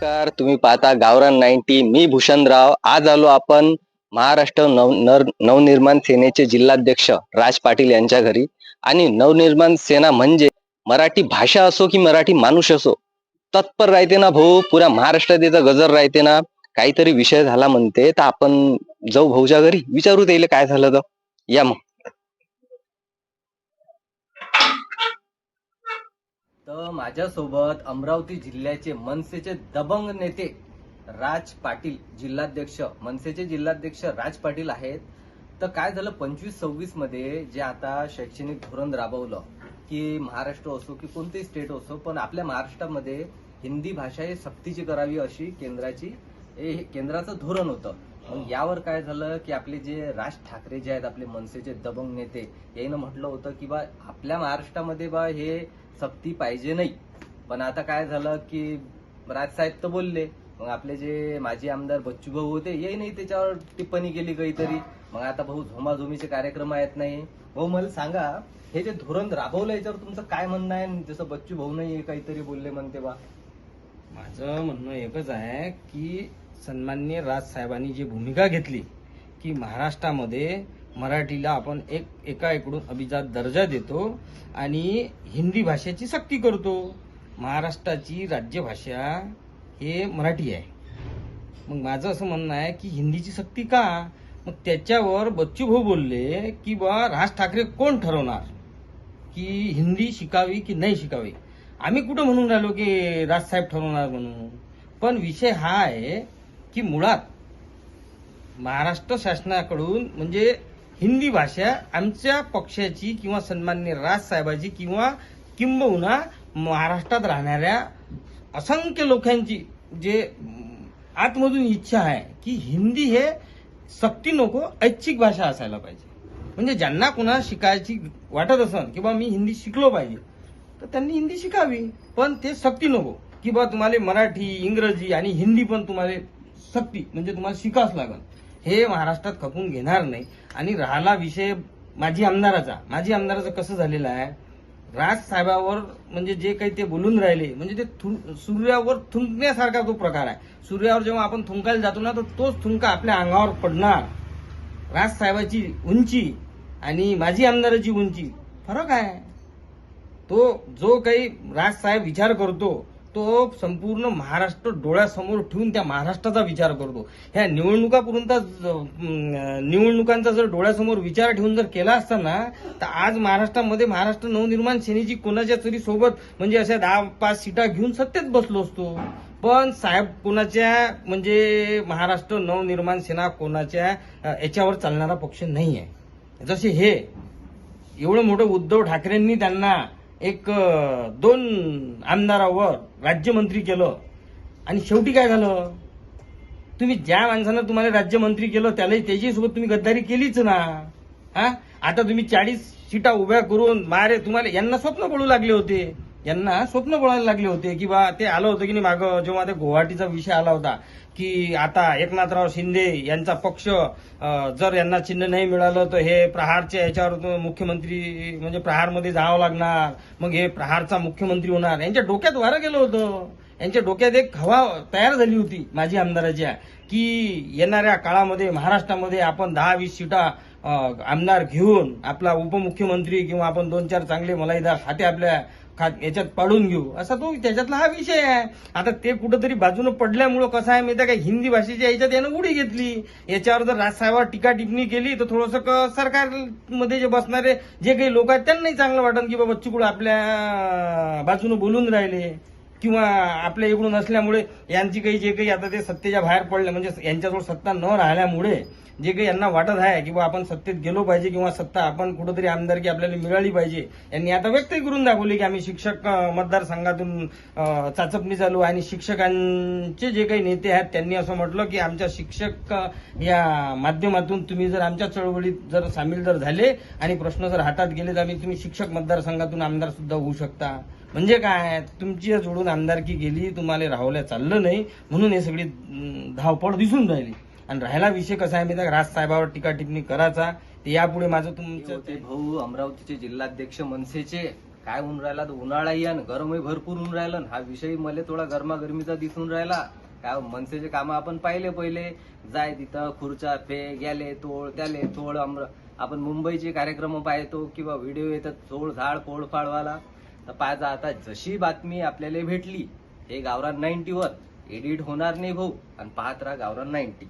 नमस्कार तुम्ही पाहता गावरान नाईन्टी. मी भूषणराव. आज आलो आपण महाराष्ट्र नव नर नवनिर्माण सेनेचे जिल्हाध्यक्ष राज पाटील यांच्या घरी. आणि नवनिर्माण सेना म्हणजे मराठी भाषा असो की मराठी माणूस असो तत्पर राहते ना भाऊ. पुऱ्या महाराष्ट्रात याचा गजर राहते ना. काहीतरी विषय झाला म्हणते तर आपण जाऊ भाऊच्या घरी. विचारू त्याला काय झालं तर. या मग. तर माझ्यासोबत अमरावती जिल्ह्याचे मनसेचे दबंग नेते राज पाटील जिल्हाध्यक्ष मनसेचे जिल्हाध्यक्ष राज पाटील आहेत. तर काय झालं पंचवीस सव्वीसमध्ये जे आता शैक्षणिक धोरण राबवलं की महाराष्ट्र असो की कोणतेही स्टेट असो पण आपल्या महाराष्ट्रामध्ये हिंदी भाषा ही सक्तीची करावी अशी केंद्राची हे केंद्राचं धोरण होतं. मग यावर काय झालं की आपले जे राज ठाकरे जे आहेत आपले मनसेचे दबंग नेते यानं म्हटलं होतं की बा आपल्या महाराष्ट्रामध्ये बा हे सक्ती पाहिजे नाही. पण आता काय झालं की राजसाहेब तर बोलले मग आपले जे माजी आमदार बच्चू भाऊ होते ये नाही त्याच्यावर टिप्पणी केली काहीतरी. मग आता भाऊ झोमाझोमीचे कार्यक्रम आहेत नाही. भाऊ मला सांगा हे जे धोरण राबवलं याच्यावर तुमचं काय म्हणणं आहे? जसं बच्चू भाऊ नाही काहीतरी बोलले म्हणते बा माझं म्हणणं एकच आहे की सन्मान्य राजसाहेबांनी जी भूमिका घेतली की महाराष्ट्रामध्ये मराठीला आपण एक एका इकडून अभिजात दर्जा देतो आणि हिंदी भाषेची सक्ती करतो. महाराष्ट्राची राज्यभाषा हे मराठी आहे. मग माझं असं म्हणणं आहे की हिंदीची सक्ती का? मग त्याच्यावर बच्चू भाऊ बोलले की बा राज ठाकरे कोण ठरवणार? की हिंदी शिकावी की नाही शिकावी? आम्ही कुठं म्हणून राहिलो की राजसाहेब ठरवणार म्हणून? पण विषय हा आहे की मुळात महाराष्ट्र शासनाकडून म्हणजे हिंदी भाषा आमच्या पक्षाची किंवा सन्मान्य राजसाहेबाची किंवा किंबहुना महाराष्ट्रात राहणाऱ्या असंख्य लोकांची जे आतमधून इच्छा आहे की हिंदी हे सक्ती नको ऐच्छिक भाषा असायला पाहिजे. म्हणजे ज्यांना कुणा शिकायची वाटत असन की बा मी हिंदी शिकलो पाहिजे तर त्यांनी हिंदी शिकावी पण ते सक्ती नको. की बा तुम्हाला मराठी इंग्रजी आणि हिंदी पण तुम्हाला सक्ती म्हणजे तुम्हाला शिकावंच लागल हे महाराष्ट्रात खपून घेणार नाही. आणि राहिला विषय माजी आमदाराचा. माजी आमदाराचं कसं झालेलं आहे? राज साहेबावर म्हणजे जे काही ते बोलून राहिले म्हणजे ते सूर्यावर थुंकण्यासारखा तो प्रकार आहे. सूर्यावर जेव्हा आपण थुंकायला जातो ना तर तोच थुंका आपल्या अंगावर पडणार. राज साहेबाची उंची आणि माजी आमदाराची उंची फरक आहे. तो जो काही राजसाहेब विचार करतो तो संपूर्ण महाराष्ट्र डोळ्यासमोर ठेवून त्या महाराष्ट्राचा विचार करतो. ह्या निवडणुकापर्यंत निवडणुकांचा जर डोळ्यासमोर विचार ठेवून जर केला असता ना तर आज महाराष्ट्रामध्ये महाराष्ट्र नवनिर्माण सेनेची कोणाच्या तरी सोबत म्हणजे अशा दहा पाच सीटा घेऊन सत्तेत बसलो असतो. पण साहेब कोणाच्या म्हणजे महाराष्ट्र नवनिर्माण सेना कोणाच्या याच्यावर चालणारा पक्ष नाही आहे जसे हे एवढं मोठं उद्धव ठाकरेंनी त्यांना एक दोन आमदारावर राज्यमंत्री केलं. आणि शेवटी काय झालं? तुम्ही ज्या माणसानं तुम्हाला राज्यमंत्री केलं त्यालाही त्याच्यासोबत तुम्ही गद्दारी केलीच ना. हा? आता तुम्ही चाळीस सीटा उभ्या करून मारे तुम्हाला यांना स्वप्न पडू लागले होते. यांना स्वप्न बोलायला लागले होते की बा ते आलं होतं की नाही मागं जेव्हा ते गुवाहाटीचा विषय आला होता की आता एकनाथराव शिंदे यांचा पक्ष जर यांना चिन्ह नाही मिळालं तर हे प्रहारच्या याच्यावर तो मुख्यमंत्री म्हणजे प्रहारमध्ये जावं लागणार मग हे प्रहारचा मुख्यमंत्री होणार. यांच्या डोक्यात वारं गेलं होतं. यांच्या डोक्यात एक हवा तयार झाली होती माझी आमदाराच्या की येणाऱ्या काळामध्ये महाराष्ट्रामध्ये आपण दहा वीस सीटा आमदार घेऊन आपला उपमुख्यमंत्री किंवा आपण दोन चार चांगले मलाईदार खाते आपल्या खात याच्यात पाडून घेऊ. असा तो त्याच्यातला हा विषय आहे. आता ते कुठंतरी बाजूनं पडल्यामुळं कसं आहे माहिती आहे हिंदी भाषेच्या याच्यात यानं उडी घेतली. याच्यावर जर राजसाहेबावर टीका टिप्पणी केली तर थोडंसं क- सरकारमध्ये जे बसणारे जे काही लोक आहेत त्यांनाही चांगलं वाटन की बाबा चिकुळ आपल्या बाजूनं बोलून राहिले. किंवा आपल्या इकडून असल्यामुळे यांची काही जे काही आता ते सत्तेच्या बाहेर पडले म्हणजे यांच्याजवळ सत्ता न राहिल्यामुळे जे काही यांना वाटत आहे की बा आपण सत्तेत गेलो पाहिजे किंवा सत्ता आपण कुठंतरी आमदारकी आपल्याला मिळाली पाहिजे यांनी आता व्यक्तही करून दाखवली की आम्ही शिक्षक मतदारसंघातून चाचपणी चालू आणि शिक्षकांचे जे काही नेते आहेत त्यांनी असं म्हटलं की आमच्या शिक्षक या माध्यमातून तुम्ही जर आमच्या चळवळीत जर सामील जर झाले आणि प्रश्न जर हातात गेले तर आम्ही तुम्ही शिक्षक मतदारसंघातून आमदार सुद्धा होऊ शकता. म्हणजे काय तुमची जोडून आमदारकी गेली तुम्हाला राहवल्या चाललं नाही म्हणून हे सगळी धावपळ दिसून राहिली. आणि राहिला विषय कसा आहे मी राज साहेबावर टीका टिप्पणी करायचा ते यापुढे माझं ते तुमचं होते भाऊ अमरावतीचे जिल्हाध्यक्ष मनसेचे. काय होऊन राहिला? तर उन्हाळाही आणि गरमही भरपूर होऊन राहिलं हा विषय मला थोडा गरमागरमीचा दिसून राहिला. काय मनसेचे कामं आपण पाहिले पहिले. जाय तिथं खुर्च्या फेक याले तोड त्याले तोड अमर आपण मुंबईचे कार्यक्रम पाहतो किंवा व्हिडिओ येतात चोळ झाड फोडफाडवाला तर पाहायचा आता जशी बातमी आपल्याला भेटली हे गावरान नाईन्टीवर एडिट होणार नाही भाऊ आणि पाहत राहा गावरान नाईन्टी.